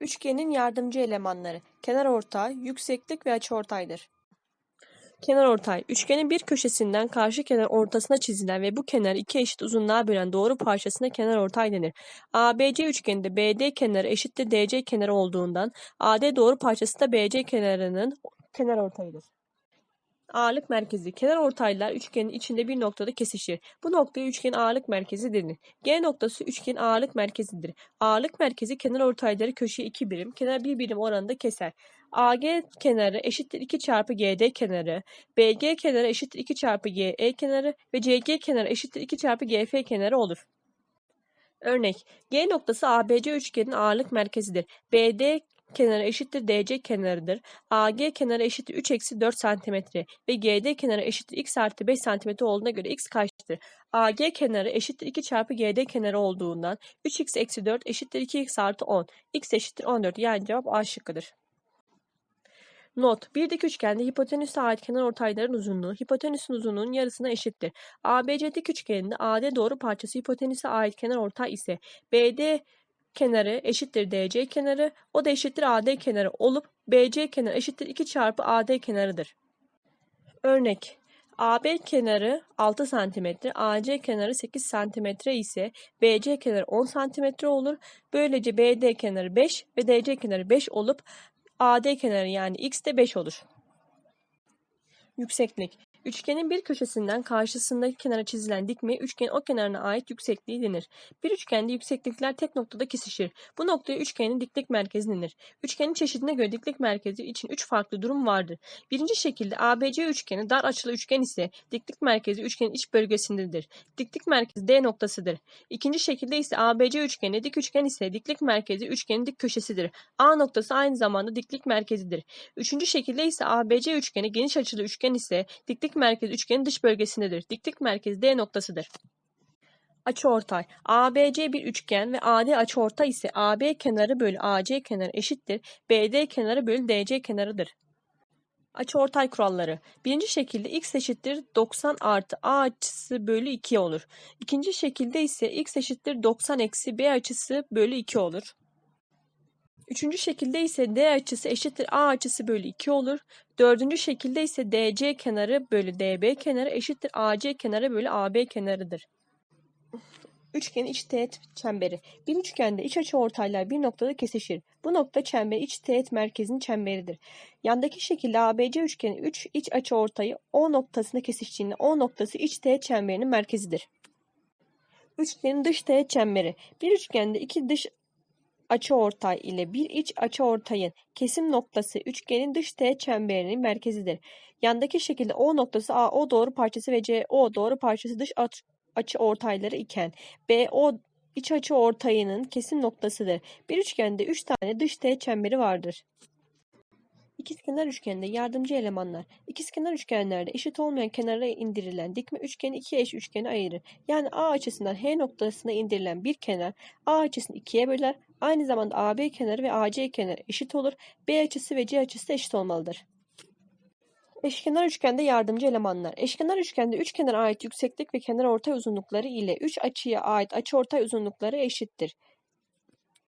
Üçgenin yardımcı elemanları kenarortay, yükseklik ve açıortaydır. Kenarortay, üçgenin bir köşesinden karşı kenar ortasına çizilen ve bu kenarı iki eşit uzunluğa bölen doğru parçasına kenarortay denir. ABC üçgeninde BD kenarı eşittir DC kenarı olduğundan AD doğru parçası da BC kenarının kenarortayıdır. Ağırlık merkezi. Kenar ortaylar üçgenin içinde bir noktada kesişir. Bu noktaya üçgenin ağırlık merkezi denir. G noktası üçgenin ağırlık merkezidir. Ağırlık merkezi kenar ortayları köşeye 2 birim, kenar 1 birim oranında keser. AG kenarı eşittir 2 çarpı GD kenarı, BG kenarı eşittir 2 çarpı GE kenarı ve CG kenarı eşittir 2 çarpı GF kenarı olur. Örnek, G noktası ABC üçgenin ağırlık merkezidir. BD kenarı eşittir DC kenarıdır. AG kenarı eşittir 3 eksi 4 cm ve GD kenarı eşittir x artı 5 cm olduğuna göre x kaçtır? AG kenarı eşittir 2 çarpı GD kenarı olduğundan 3x eksi 4 eşittir 2x artı 10. x eşittir 14 yani cevap A şıkkıdır. Not: Bir dik üçgende hipotenüse ait kenarortayların uzunluğu hipotenüsün uzunluğunun yarısına eşittir. ABC dik üçgeninde AD doğru parçası hipotenüse ait kenarortay ise BD kenarı eşittir DC kenarı, o da eşittir AD kenarı olup BC kenarı eşittir 2 çarpı AD kenarıdır. Örnek AB kenarı 6 cm, AC kenarı 8 cm ise BC kenarı 10 cm olur. Böylece BD kenarı 5 ve DC kenarı 5 olup AD kenarı yani x de 5 olur. Yükseklik. Üçgenin bir köşesinden karşısındaki kenara çizilen dikme üçgenin o kenarına ait yüksekliği denir. Bir üçgende yükseklikler tek noktada kesişir. Bu noktaya üçgenin diklik merkezi denir. Üçgenin çeşidine göre diklik merkezi için üç farklı durum vardır. Birinci şekilde ABC üçgeni dar açılı üçgen ise diklik merkezi üçgenin iç bölgesindedir. Diklik merkezi D noktasıdır. İkinci şekilde ise ABC üçgeni dik üçgen ise diklik merkezi üçgenin dik köşesidir. A noktası aynı zamanda diklik merkezidir. Üçüncü şekilde ise ABC üçgeni geniş açılı üçgen ise diklik merkezi üçgenin dış bölgesindedir. Diklik merkezi D noktasıdır. Açıortay. ABC bir üçgen ve AD açıortay ise AB kenarı bölü AC kenarı eşittir. BD kenarı bölü DC kenarıdır. Açıortay kuralları. Birinci şekilde x eşittir 90 artı a açısı bölü 2 olur. İkinci şekilde ise x eşittir 90 eksi b açısı bölü 2 olur. Üçüncü şekilde ise D açısı eşittir A açısı bölü 2 olur. Dördüncü şekilde ise DC kenarı bölü DB kenarı eşittir AC kenarı bölü AB kenarıdır. Üçgenin iç teğet çemberi. Bir üçgende iç açı ortaylar bir noktada kesişir. Bu nokta çember iç teğet merkezinin çemberidir. Yandaki şekilde ABC üçgeni 3 iç açı ortayı O noktasında kesiştiğinde O noktası iç teğet çemberinin merkezidir. Üçgenin dış teğet çemberi. Bir üçgende iki dış açıortay ile bir iç açıortayın kesim noktası üçgenin dış teğet çemberinin merkezidir. Yandaki şekilde O noktası AO doğru parçası ve CO doğru parçası dış aç açıortayları iken BO iç açıortayının kesim noktasıdır. Bir üçgende 3 tane dış teğet çemberi vardır. İkizkenar üçgende yardımcı elemanlar. İkizkenar üçgenlerde eşit olmayan kenara indirilen dikme üçgeni iki eş üçgeni ayırır. Yani A açısından H noktasına indirilen bir kenar A açısını ikiye böler. Aynı zamanda AB kenarı ve AC kenarı eşit olur. B açısı ve C açısı da eşit olmalıdır. Eşkenar üçgende yardımcı elemanlar. Eşkenar üçgende üç kenara ait yükseklik ve kenar ortay uzunlukları ile üç açıya ait açıortay uzunlukları eşittir.